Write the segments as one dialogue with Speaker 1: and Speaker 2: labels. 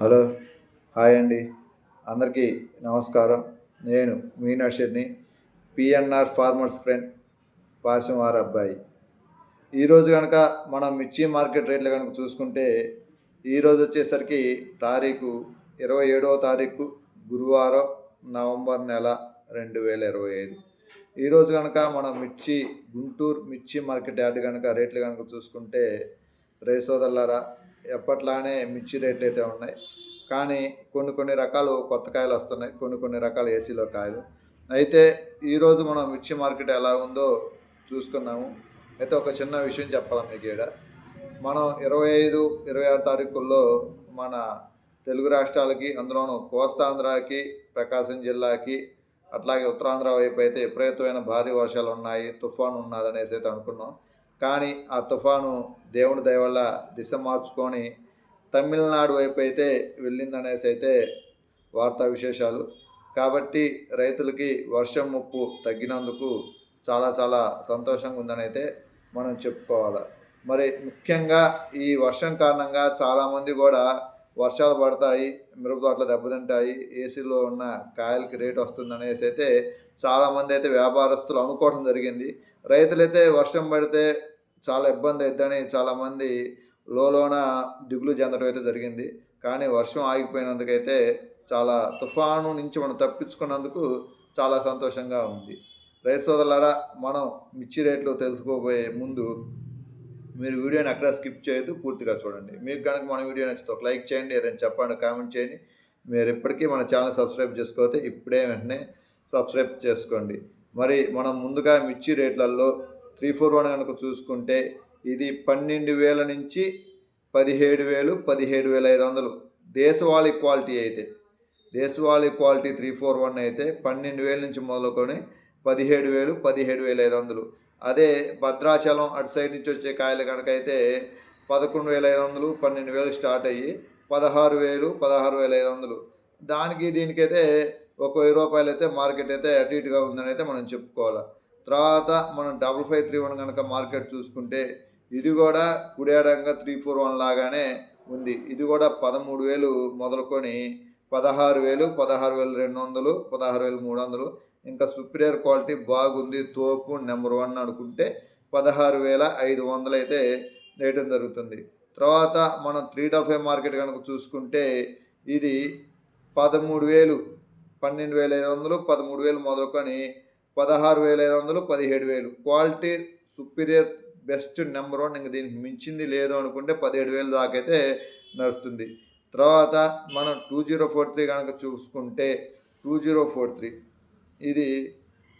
Speaker 1: Hello hi అండి. అందరికీ నమస్కారం. నేను మీ పిఎన్ఆర్ ఫార్మర్స్ ఫ్రెండ్ పాసం అబ్బాయి. ఈరోజు కనుక మనం మిర్చి మార్కెట్ రేట్లు కనుక చూసుకుంటే ఈరోజు వచ్చేసరికి తారీఖు ఇరవై ఏడవ తారీఖు గురువారం నవంబర్ నెల రెండు వేల ఇరవై ఐదు. ఈరోజు కనుక మనం మిర్చి గుంటూరు మిర్చి మార్కెట్ యార్డ్ కనుక రేట్లు కనుక చూసుకుంటే రైసోదల్లారా ఎప్పట్లానే మిర్చి రేట్లు అయితే ఉన్నాయి. కానీ కొన్ని కొన్ని రకాలు కొత్త కాయలు వస్తున్నాయి. కొన్ని కొన్ని రకాల ఏసీలో కాయలు. అయితే ఈరోజు మనం మిర్చి మార్కెట్ ఎలా ఉందో చూసుకున్నాము అయితే ఒక చిన్న విషయం చెప్పాలి మీకు ఇక్కడ మనం ఇరవై ఐదు ఇరవై ఆరు తారీఖుల్లో మన తెలుగు రాష్ట్రాలకి అందులోనూ కోస్తాంధ్రకి ప్రకాశం జిల్లాకి అట్లాగే ఉత్తరాంధ్ర వైపు అయితే విపరీతమైన భారీ వర్షాలు ఉన్నాయి తుఫాను ఉన్నదనేసి అయితే అనుకున్నాం. కానీ ఆ తుఫాను దేవుని దయ వల్ల దిశ మార్చుకొని తమిళనాడు వైపు అయితే వెళ్ళిందనేసి అయితే వార్తా విశేషాలు. కాబట్టి రైతులకి వర్షం ముప్పు తగ్గినందుకు చాలా చాలా సంతోషంగా ఉందని అయితే మనం చెప్పుకోవాలి. మరి ముఖ్యంగా ఈ వర్షం కారణంగా చాలామంది కూడా వర్షాలు పడతాయి మిరపతోటలు దెబ్బతింటాయి ఏసీలో ఉన్న కాయలకి రేట్ వస్తుంది అనేసి అయితే చాలామంది అయితే వ్యాపారస్తులు అనుకోవడం జరిగింది. రైతులైతే వర్షం పడితే చాలా ఇబ్బంది అవుతుందని చాలామంది లోలోన దిగులు చెందడం అయితే జరిగింది. కానీ వర్షం ఆగిపోయినందుకైతే చాలా తుఫాను నుంచి మనం తప్పించుకున్నందుకు చాలా సంతోషంగా ఉంది. రైతు సోదరులారా మనం మిర్చి రేట్లు తెలుసుకోబోయే ముందు మీరు వీడియోని అక్కడ స్కిప్ చేయొద్దు పూర్తిగా చూడండి. మీకు కనుక మన వీడియో నచ్చితే ఒక లైక్ చేయండి ఏదైనా చెప్పండి కామెంట్ చేయండి. మీరు ఇప్పటికీ మన ఛానల్ సబ్స్క్రైబ్ చేసుకోతే ఇప్పుడే వెంటనే సబ్స్క్రైబ్ చేసుకోండి. మరి మనం ముందుగా మిర్చి రేట్లలో త్రీ ఫోర్ వన్ కనుక చూసుకుంటే ఇది పన్నెండు వేల నుంచి పదిహేడు వేలు పదిహేడు వేల ఐదు వందలు. దేశవాళీ క్వాలిటీ అయితే దేశవాళీ క్వాలిటీ త్రీ ఫోర్ వన్ అయితే పన్నెండు వేల నుంచి మొదలుకొని పదిహేడు వేలు పదిహేడు వేల ఐదు వందలు. అదే భద్రాచలం అటు సైడ్ నుంచి వచ్చే కాయలు కనుక అయితే పదకొండు వేల ఐదు వందలు పన్నెండు వేలు స్టార్ట్ అయ్యి పదహారు వేలు పదహారు వేల ఐదు వందలు. దానికి దీనికైతే ఒక వెయ్యి రూపాయలు అయితే మార్కెట్ అయితే అటు ఇటుగా ఉందని అయితే మనం చెప్పుకోవాలి. తర్వాత మనం డబుల్ ఫైవ్ త్రీ వన్ కనుక మార్కెట్ చూసుకుంటే ఇది కూడా కుడేడంగా త్రీ ఫోర్ వన్ లాగానే ఉంది. ఇది కూడా పదమూడు వేలు మొదలుకొని పదహారు వేలు పదహారు వేలు రెండు వందలు పదహారు వేలు మూడు వందలు. ఇంకా సుపీరియర్ క్వాలిటీ బాగుంది. తోపు నెంబర్ వన్ అనుకుంటే పదహారు వేల ఐదు వందలు అయితే వేయడం జరుగుతుంది. తర్వాత మనం త్రీ డబల్ ఫైవ్ మార్కెట్ కనుక చూసుకుంటే ఇది పదమూడు వేలు పన్నెండు వేల ఐదు వందలు పదమూడు వేలు మొదలుకొని పదహారు వేల ఐదు వందలు పదిహేడు వేలు. Quality superior best number one. ఇంక దీనికి మించింది లేదు అనుకుంటే పదిహేడు వేలు దాకైతే నడుస్తుంది. తర్వాత మనం టూ జీరో ఫోర్ త్రీ కనుక చూసుకుంటే టూ జీరో ఫోర్ త్రీ ఇది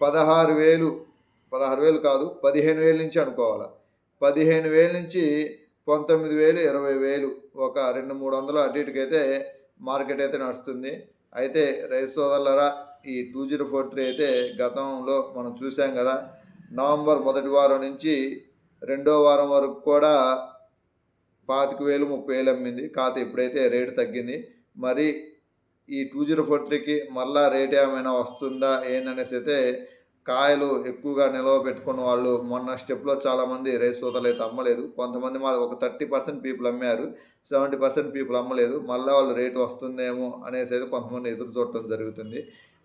Speaker 1: పదహారు వేలు పదహారు వేలు కాదు పదిహేను వేలు నుంచి అనుకోవాలి. పదిహేను వేలు నుంచి పంతొమ్మిది వేలు ఇరవై వేలు ఒక రెండు మూడు వందలు అటు ఇటుకైతే మార్కెట్ అయితే నడుస్తుంది. అయితే రైతు సోదరులరా ఈ టూ జీరో ఫోర్ త్రీ అయితే గతంలో మనం చూసాం కదా నవంబర్ మొదటి వారం నుంచి రెండో వారం వరకు కూడా పాతిక వేలు ముప్పై వేలు అమ్మింది. కాకపోతే ఇప్పుడైతే రేటు తగ్గింది. మరి ఈ టూ జీరో ఫోర్ త్రీకి మళ్ళా రేట్ ఏమైనా వస్తుందా ఏందనేసి అయితే కాయలు ఎక్కువగా నిల్వ పెట్టుకున్న వాళ్ళు మొన్న స్టెప్లో చాలామంది రైస్ సోదరులు అయితే అమ్మలేదు. కొంతమంది మా ఒక థర్టీ పర్సెంట్ పీపుల్ అమ్మారు. సెవెంటీ పర్సెంట్ పీపుల్ అమ్మలేదు. మళ్ళీ వాళ్ళు రేటు వస్తుందేమో అనేసి అయితే కొంతమంది ఎదురు చూడటం జరుగుతుంది.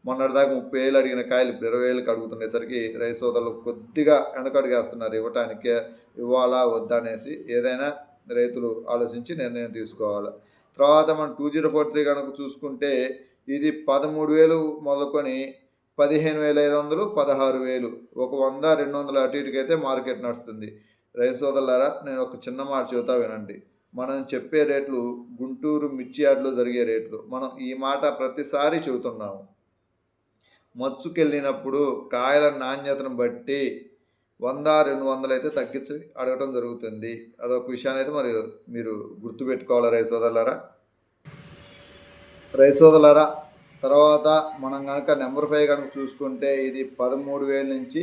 Speaker 1: మొన్నటిదాకా ముప్పై వేలు అడిగిన కాయలు ఇప్పుడు ఇరవై వేలకు అడుగుతుండేసరికి రైస్ సోదరులు కొద్దిగా వెనకడుగేస్తున్నారు ఇవ్వటానికి ఇవ్వాలా వద్దా అనేసి ఏదైనా రైతులు ఆలోచించి నిర్ణయం తీసుకోవాలి. తర్వాత మనం టూ జీరో ఫోర్ త్రీ కనుక చూసుకుంటే ఇది పదమూడు వేలు మొదలుకొని పదిహేను వేల ఐదు వందలు పదహారు వేలు ఒక వంద రెండు వందల అటు ఇటుకైతే మార్కెట్ నడుస్తుంది. రైతు సోదరులారా నేను ఒక చిన్న మాట చెబుతా వినండి. మనం చెప్పే రేట్లు గుంటూరు మిర్చి యార్డ్లో జరిగే రేట్లు. మనం ఈ మాట ప్రతిసారి చెబుతున్నాము. మచ్చుకెళ్ళినప్పుడు కాయల నాణ్యతను బట్టి వంద రెండు వందలు అయితే తగ్గించి అడగటం జరుగుతుంది. అదొక విషయాన్ని అయితే మరి మీరు గుర్తుపెట్టుకోవాలి రైతు సోదరులారా? తర్వాత మనం కనుక నెంబర్ ఫైవ్ కనుక చూసుకుంటే ఇది పదమూడు వేల నుంచి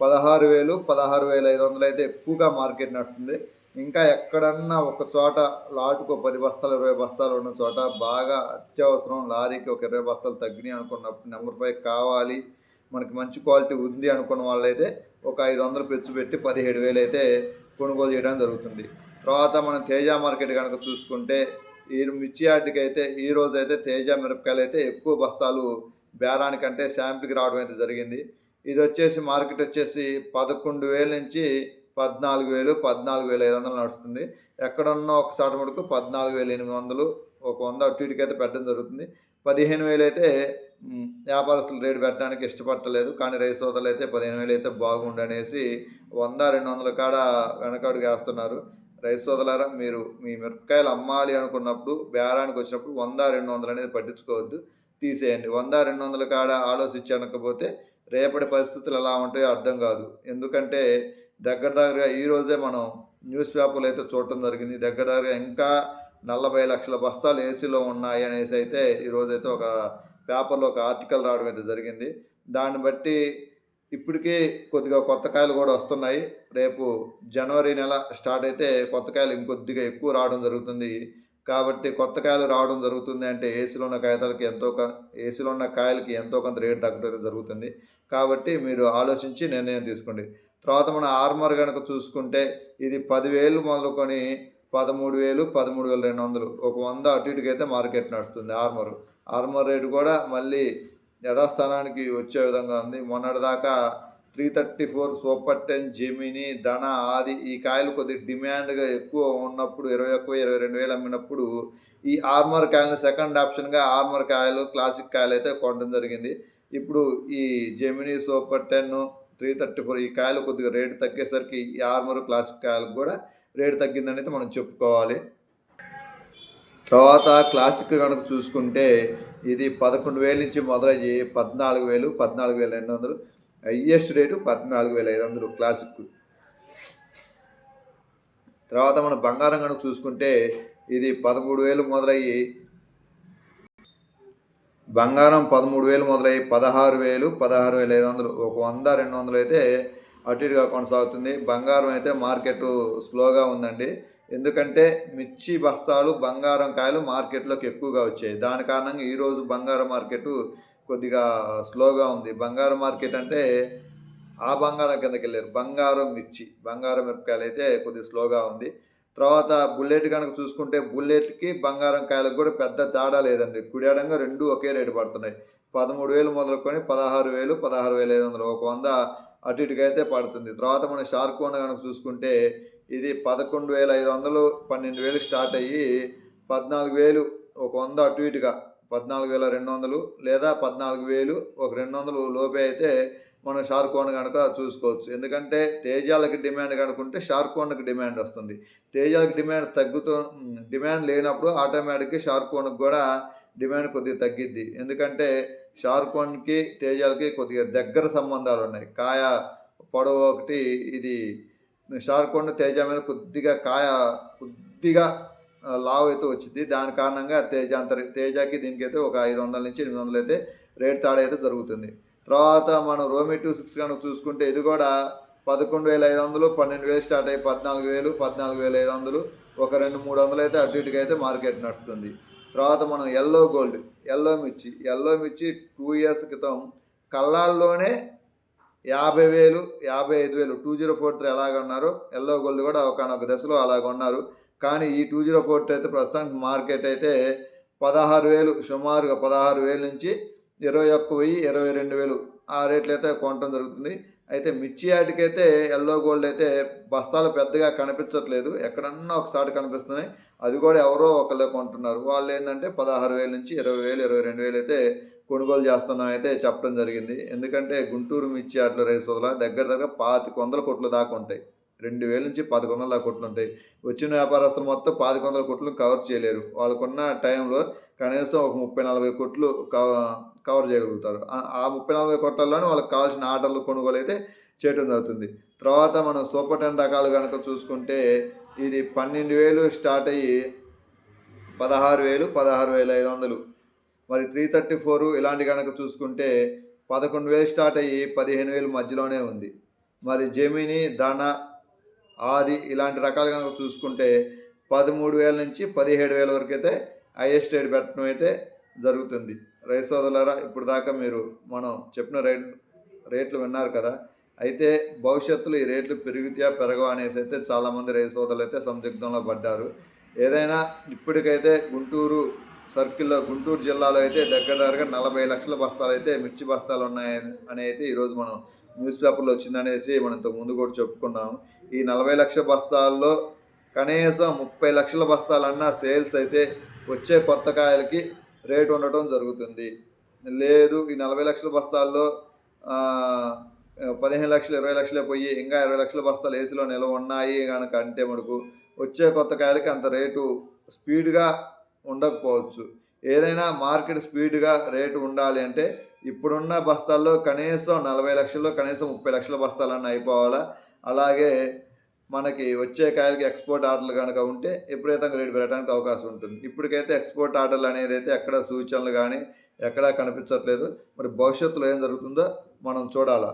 Speaker 1: పదహారు వేలు పదహారు వేల ఐదు వందలు అయితే ఎక్కువగా మార్కెట్ నడుస్తుంది. ఇంకా ఎక్కడన్నా ఒక చోట లాటుకు పది బస్తాలు ఇరవై బస్తాలు ఉన్న చోట బాగా అత్యవసరం లారీకి ఒక ఇరవై బస్తాలు తగ్గినాయి అనుకున్నప్పుడు నెంబర్ ఫైవ్ కావాలి మనకి మంచి క్వాలిటీ ఉంది అనుకున్న వాళ్ళైతే ఒక ఐదు వందలు పెంచు పెట్టి పదిహేడు వేలు అయితే కొనుగోలు చేయడం జరుగుతుంది. తర్వాత మనం తేజ మార్కెట్ కనుక చూసుకుంటే ఈ మిర్చి యార్డ్కి అయితే ఈ రోజు అయితే తేజ మిరపకాయలు అయితే ఎక్కువ బస్తాలు బేరానికంటే శాంపిల్కి రావడం అయితే జరిగింది. ఇది వచ్చేసి మార్కెట్ వచ్చేసి పదకొండు వేల నుంచి పద్నాలుగు వేలు పద్నాలుగు వేల ఐదు వందలు నడుస్తుంది. ఎక్కడున్నా ఒక చోట మటుకు పద్నాలుగు వేల ఎనిమిది వందలు ఒక వంద అటు ఇటుకైతే పెట్టడం జరుగుతుంది. పదిహేను వేలు అయితే వ్యాపారస్తులు రేటు పెట్టడానికి ఇష్టపడలేదు కానీ రైతు సోదరులు అయితే పదిహేను వేలు అయితే బాగుండు అనేసి వంద రెండు వందల కాడ వెనకాడు వేస్తున్నారు. రైతు సోదరులారా మీరు మీ మిరపకాయలు అమ్మాలి అనుకున్నప్పుడు బేరానికి వచ్చినప్పుడు వంద రెండు వందలు అనేది పట్టించుకోవద్దు. తీసేయండి. వంద రెండు వందల కాడ ఆలోచించి అనకపోతే రేపటి పరిస్థితులు ఎలా ఉంటాయో అర్థం కాదు. ఎందుకంటే దగ్గర దగ్గరగా ఈ రోజే మనం న్యూస్ పేపర్లు అయితే చూడటం జరిగింది. దగ్గర దగ్గర ఇంకా నలభై లక్షల బస్తాలు ఏసీలో ఉన్నాయి అనేసి అయితే ఈరోజైతే ఒక పేపర్లో ఒక ఆర్టికల్ రావడం అయితే జరిగింది. దాన్ని బట్టి ఇప్పటికే కొద్దిగా కొత్త కాయలు కూడా వస్తున్నాయి. రేపు జనవరి నెల స్టార్ట్ అయితే కొత్త కాయలు ఇంకొద్దిగా ఎక్కువ రావడం జరుగుతుంది. కాబట్టి కొత్త కాయలు రావడం జరుగుతుంది అంటే ఏసీలో ఉన్న కాగితాలకి ఎంతో ఏసీలో ఉన్న కాయలకి ఎంతో కొంత రేటు తగ్గడం అయితే జరుగుతుంది. కాబట్టి మీరు ఆలోచించి నిర్ణయం తీసుకోండి. తర్వాత మన ఆర్మర్ కనుక చూసుకుంటే ఇది పదివేలు మొదలుకొని పదమూడు వేలు పదమూడు వేల రెండు వందలు. ఒక వంద అటు ఇటుకి అయితే మార్కెట్ నడుస్తుంది ఆర్మర్ ఆర్మర్ రేటు కూడా మళ్ళీ యథాస్థానానికి వచ్చే విధంగా ఉంది. మొన్నటిదాకా three thirty four super ten Gemini ధన ఆది ఈ కాయలు కొద్దిగా డిమాండ్గా ఎక్కువ ఉన్నప్పుడు ఇరవై ఒక్క ఇరవై రెండు వేలు అమ్మినప్పుడు ఈ ఆర్మర్ కాయలను సెకండ్ ఆప్షన్గా ఆర్మర్ కాయలు క్లాసిక్ కాయలు అయితే కొనడం జరిగింది. ఇప్పుడు ఈ Gemini super ten three thirty four ఈ కాయలు కొద్దిగా రేటు తగ్గేసరికి ఈ ఆర్మర్ క్లాసిక్ కాయలకు కూడా రేటు తగ్గిందని అయితే మనం చెప్పుకోవాలి. తర్వాత క్లాసిక్ కనుక చూసుకుంటే ఇది పదకొండు వేల నుంచి మొదలయ్యి పద్నాలుగు వేలు పద్నాలుగు వేల రెండు వందలు. హయ్యెస్ట్ రేటు పద్నాలుగు వేల ఐదు వందలు క్లాసిక్. తర్వాత మనం బంగారం కనుక చూసుకుంటే ఇది పదమూడు వేలు మొదలయ్యి బంగారం పదమూడు వేలు మొదలయ్యి పదహారు వేలు పదహారు వేల ఐదు వందలు ఒక వంద రెండు వందలు అయితే అటు ఇటుగా కొనసాగుతుంది. బంగారం అయితే మార్కెట్ స్లోగా ఉందండి. ఎందుకంటే మిర్చి బస్తాలు బంగారం కాయలు మార్కెట్లోకి ఎక్కువగా వచ్చాయి. దాని కారణంగా ఈరోజు బంగారం మార్కెట్ కొద్దిగా స్లోగా ఉంది. బంగారం మార్కెట్ అంటే ఆ బంగారం కిందకి వెళ్ళారు. బంగారం మిర్చి బంగారం మిరపకాయలు అయితే కొద్దిగా స్లోగా ఉంది. తర్వాత బుల్లెట్ కనుక చూసుకుంటే బుల్లెట్కి బంగారం కాయలకు కూడా పెద్ద తేడా లేదండి. కుడియాడంగా రెండు ఒకే రేటు పడుతున్నాయి. పదమూడు వేలు మొదలుకొని పదహారు వేలు పదహారు వేల ఐదు వందలు ఒక వంద అటు ఇటుగా అయితే పడుతుంది. తర్వాత మన షార్క్ వన్ కనుక చూసుకుంటే ఇది పదకొండు వేల ఐదు వందలు పన్నెండు వేలు స్టార్ట్ అయ్యి పద్నాలుగు వేలు ఒక వంద అటు ఇటుగా పద్నాలుగు వేల రెండు వందలు లేదా పద్నాలుగు వేలు ఒక రెండు వందలు లోపే అయితే మనం షార్క్ వన్ కనుక చూసుకోవచ్చు. ఎందుకంటే తేజాలకి డిమాండ్ కనుకుంటే షార్క్ వన్కి డిమాండ్ వస్తుంది. తేజాలకి డిమాండ్ తగ్గుతూ డిమాండ్ లేనప్పుడు ఆటోమేటిక్గా షార్క్ వన్కి కూడా డిమాండ్ కొద్దిగా తగ్గిద్ది. ఎందుకంటే షార్క్ వన్కి తేజాలకి కొద్దిగా దగ్గర సంబంధాలు ఉన్నాయి. కాయ పొడవు ఒకటి ఇది షార్క్ వన్ తేజ మీద కొద్దిగా కాయ కొద్దిగా లావు అయితే వచ్చింది దాని కారణంగా తేజ అంత తేజకి దీనికి అయితే ఒక ఐదు వందల నుంచి ఎనిమిది వందలు అయితే రేట్ తాడైతే జరుగుతుంది. తర్వాత మనం రోమి టూ సిక్స్ కనుక చూసుకుంటే ఇది కూడా పదకొండు వేల ఐదు వందలు పన్నెండు వేలు స్టార్ట్ అయ్యి పద్నాలుగు వేలు పద్నాలుగు వేల ఐదు వందలు. ఒక రెండు మూడు వందలు అయితే అటు ఇటుగా అయితే మార్కెట్ నడుస్తుంది. తర్వాత మనం ఎల్లో గోల్డ్ ఎల్లో మిర్చి. ఎల్లో మిర్చి టూ ఇయర్స్ క్రితం కల్లాల్లోనే యాభై వేలు యాభై ఐదు వేలు టూ జీరో ఫోర్ త్రీ ఎలాగ ఉన్నారు ఎల్లో గోల్డ్ కూడా ఒకనొక దశలో అలాగ ఉన్నారు. కానీ ఈ టూ జీరో ఫోర్ అయితే ప్రస్తుతానికి మార్కెట్ అయితే పదహారు వేలు సుమారుగా పదహారు వేలు నుంచి ఇరవై ఒక్క వెయ్యి ఇరవై రెండు వేలు ఆ రేట్లు అయితే కొనటం జరుగుతుంది. అయితే మిర్చి యాటికైతే అయితే ఎల్లో గోల్డ్ అయితే బస్తాలు పెద్దగా కనిపించట్లేదు. ఎక్కడన్నా ఒకసారి కనిపిస్తున్నాయి. అది కూడా ఎవరో ఒకళ్ళే కొంటున్నారు. వాళ్ళు ఏంటంటే పదహారు వేల నుంచి ఇరవై వేలు ఇరవై రెండు వేలు అయితే కొనుగోలు చేస్తున్నాం అయితే చెప్పడం జరిగింది. ఎందుకంటే గుంటూరు మిర్చి అట్ల రైస్ వదల దగ్గర దగ్గర పాతిక వందల కోట్ల దాకా ఉంటాయి. రెండు వేల నుంచి పదకొందల వందల దాకా కోట్లు ఉంటాయి. వచ్చిన వ్యాపారస్తులు మొత్తం పాతిక వందల కోట్లు కవర్ చేయలేరు. వాళ్ళకున్న టైంలో కనీసం ఒక ముప్పై నలభై కోట్లు కవ- కవర్ చేయగలుగుతారు. ఆ- ముప్పై నలభై కోట్లలోనే వాళ్ళకి కావాల్సిన ఆర్డర్లు కొనుగోలు అయితే చేయడం జరుగుతుంది. తర్వాత మనం సూపర్ టెన్ రకాలు కనుక చూసుకుంటే ఇది పన్నెండు వేలు స్టార్ట్ అయ్యి పదహారు వేలు పదహారు వేల ఐదు వందలు. మరి త్రీ థర్టీ ఫోర్ ఇలాంటి కనుక చూసుకుంటే పదకొండు వేలు స్టార్ట్ అయ్యి పదిహేను వేలు మధ్యలోనే ఉంది. మరి జమిని ధన ఆది ఇలాంటి రకాలు కనుక చూసుకుంటే పదమూడు వేల నుంచి పదిహేడు వేల వరకు అయితే హైయెస్ట్ రేట్ పెట్టడం అయితే జరుగుతుంది. రైతు సోదరులారా ఇప్పుడు దాకా మీరు మనం చెప్పిన రేట్ రేట్లు విన్నారు కదా. అయితే భవిష్యత్తులో ఈ రేట్లు పెరుగుతాయా పెరగవా అనేసి అయితే చాలామంది రైతు సోదరులు అయితే సందిగ్ధంలో పడ్డారు. ఏదైనా ఇప్పటికైతే గుంటూరు సర్కిల్లో గుంటూరు జిల్లాలో అయితే దగ్గర దగ్గరగా నలభై లక్షల బస్తాలు అయితే మిర్చి బస్తాలు ఉన్నాయి అని అయితే ఈరోజు మనం న్యూస్ పేపర్లో వచ్చిందనేసి మనం ఇంతకు ముందు కూడా చెప్పుకున్నాం. ఈ నలభై లక్షల బస్తాల్లో కనీసం ముప్పై లక్షల బస్తాలన్నా సేల్స్ అయితే వచ్చే కొత్త కాయలకి రేటు ఉండటం జరుగుతుంది. లేదు ఈ నలభై లక్షల బస్తాల్లో పదిహేను లక్షలు ఇరవై లక్షలే పోయి ఇంకా ఇరవై లక్షల బస్తాలు ఏసీలో నిల్వ ఉన్నాయి కనుక అంటే మనకు వచ్చే కొత్త కాయలకి అంత రేటు స్పీడ్గా ఉండకపోవచ్చు. ఏదైనా మార్కెట్ స్పీడ్గా రేటు ఉండాలి అంటే ఇప్పుడున్న బస్తాల్లో కనీసం నలభై లక్షల్లో కనీసం ముప్పై లక్షల బస్తాలన్న అయిపోవాలా. అలాగే మనకి వచ్చే కాయలకి ఎక్స్పోర్ట్ ఆర్డర్లు కనుక ఉంటే విపరీతంగా రేటు పెరగడానికి అవకాశం ఉంటుంది. ఇప్పటికైతే ఎక్స్పోర్ట్ ఆర్డర్లు అనేది అయితే ఎక్కడ సూచనలు కానీ ఎక్కడా కనిపించట్లేదు. మరి భవిష్యత్తులో ఏం జరుగుతుందో మనం చూడాలా.